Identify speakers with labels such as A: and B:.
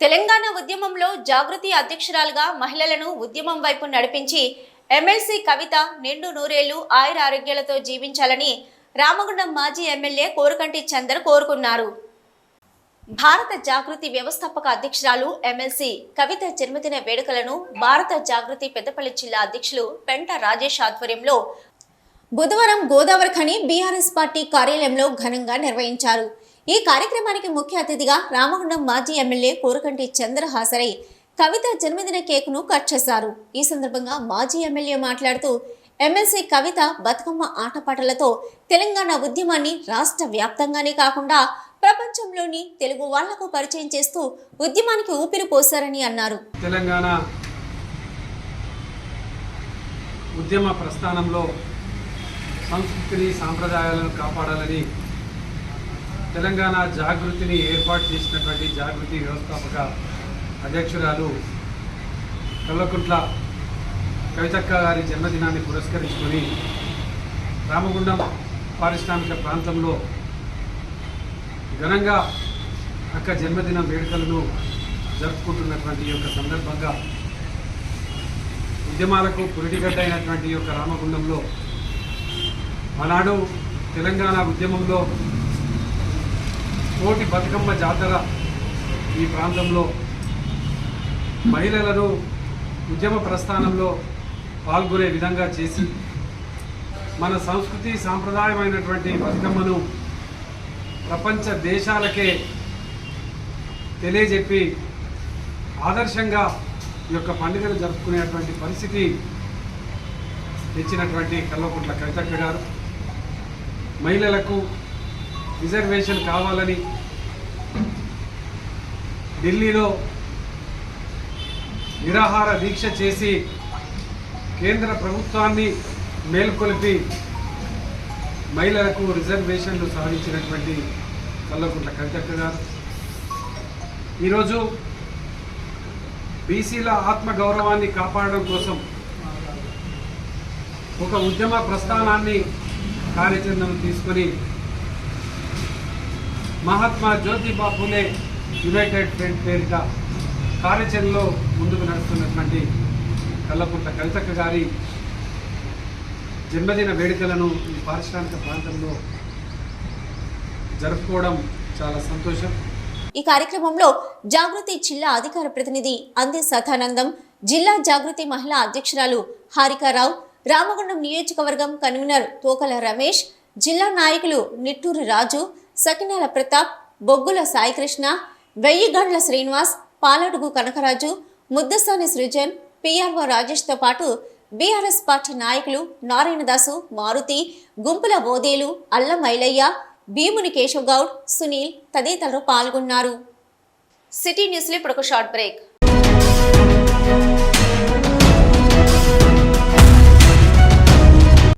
A: తెలంగాణ ఉద్యమంలో జాగృతి అధ్యక్షురాలుగా మహిళలను ఉద్యమం వైపు నడిపించి ఎమ్మెల్సీ కవిత నిండు నూరేళ్ళు ఆయుర ఆరోగ్యాలతో జీవించాలని రామగుండం మాజీ ఎమ్మెల్యే కోరుకంటి చందర్ కోరుకున్నారు. భారత జాగృతి వ్యవస్థాపక అధ్యక్షురాలు ఎమ్మెల్సీ కవిత జన్మదిన వేడుకలను భారత జాగృతి పెద్దపల్లి జిల్లా అధ్యక్షులు పెంట రాజేష్ ఆధ్వర్యంలో బుధవారం గోదావరి ఖని బీఆర్ఎస్ పార్టీ కార్యాలయంలో ఘనంగా నిర్వహించారు. ఈ కార్యక్రమానికి ముఖ్య అతిథిగా రామగుండం మాజీ ఎమ్మెల్యే కోరకంటి చంద్ర హాజరై కవిత జన్మదిన కేకును కట్ చేశారు. ఈ సందర్భంగా మాజీ ఎమ్మెల్యే మాట్లాడుతూ ఎమ్మెల్సీ కవిత బతుకమ్మ ఆటపాటలతో తెలంగాణ ఉద్యమాన్ని రాష్ట్ర వ్యాప్తంగానే కాకుండా ప్రపంచంలోని తెలుగు వాళ్ళకు పరిచయం చేస్తూ ఉద్యమానికి ఊపిరి పోశారని అన్నారు.
B: తెలంగాణ ఉద్యమ ప్రస్థానంలో సంస్కృతిని సాంప్రదాయాలను కాపాడాలని తెలంగాణ జాగృతిని ఏర్పాటు చేసినటువంటి జాగృతి వ్యవస్థాపక అధ్యక్షురాలు కల్లకుంట్ల కవితక్క గారి జన్మదినాన్ని పురస్కరించుకొని రామగుండం పారిశ్రామిక ప్రాంతంలో ఘనంగా అక్క జన్మదిన వేడుకలను జరుపుకుంటున్నటువంటి ఈ యొక్క సందర్భంగా ఉద్యమాలకు పురిటిగడ్డ అయినటువంటి ఈ యొక్క రామగుండంలో ఆనాడు తెలంగాణ ఉద్యమంలో కోటి బతుకమ్మ జాతర ఈ ప్రాంతంలో మహిళలను ఉద్యమ ప్రస్థానంలో పాల్గొనే విధంగా చేసి మన సంస్కృతి సాంప్రదాయమైనటువంటి బతుకమ్మను ప్రపంచ దేశాలకే తెలియజెప్పి ఆదర్శంగా ఈ యొక్క పండుగను జరుపుకునేటువంటి పరిస్థితి తెచ్చినటువంటి కల్వకుంట్ల కవితక్క గారు. మహిళలకు రిజర్వేషన్ కావాలని ఢిల్లీలో నిరాహార దీక్ష చేసి కేంద్ర ప్రభుత్వాన్ని మేల్కొలిపి మహిళలకు రిజర్వేషన్లు సాధించినటువంటి కల్లకుంట్ల కవితక్క గారు. ఈరోజు బీసీల ఆత్మగౌరవాన్ని కాపాడడం కోసం ఒక ఉద్యమ ప్రస్థానాన్ని కార్యాచరణను తీసుకొని మహాత్మా జ్యోతిబా ఫులే యునైటెడ్ ఫ్రంట్ పేరిట కార్యాచరణలో ముందుకు నడుస్తున్నటువంటి కల్లకుంట్ల కవితక్క గారి జన్మదిన వేడుకలను ఈ పారిశ్రామిక ప్రాంతంలో జరుపుకోవడం చాలా సంతోషం.
A: ఈ కార్యక్రమంలో జాగృతి జిల్లా అధికార ప్రతినిధి అందే సదానందం జిల్లా జాగృతి మహిళా అధ్యక్షురాలు హారికారావు రామగుండం నియోజకవర్గం కన్వీనర్ తోకల రమేష్ జిల్లా నాయకులు నిట్టూరు రాజు సకినాల ప్రతాప్ బొగ్గుల సాయికృష్ణ వెయ్యిగండ్ల శ్రీనివాస్ పాలడుగు కనకరాజు ముద్దసాని సృజన్ పిఆర్ఓ రాజేష్తో పాటు బీఆర్ఎస్ పార్టీ నాయకులు నారాయణదాసు మారుతి గుంపుల బోదేలు అల్లం ఐలయ్య భీముని కేశవ్ గౌడ్ సునీల్ తదితరులు పాల్గొన్నారు. సిటీ న్యూస్లో ఇప్పుడు ఒక షార్ట్ బ్రేక్.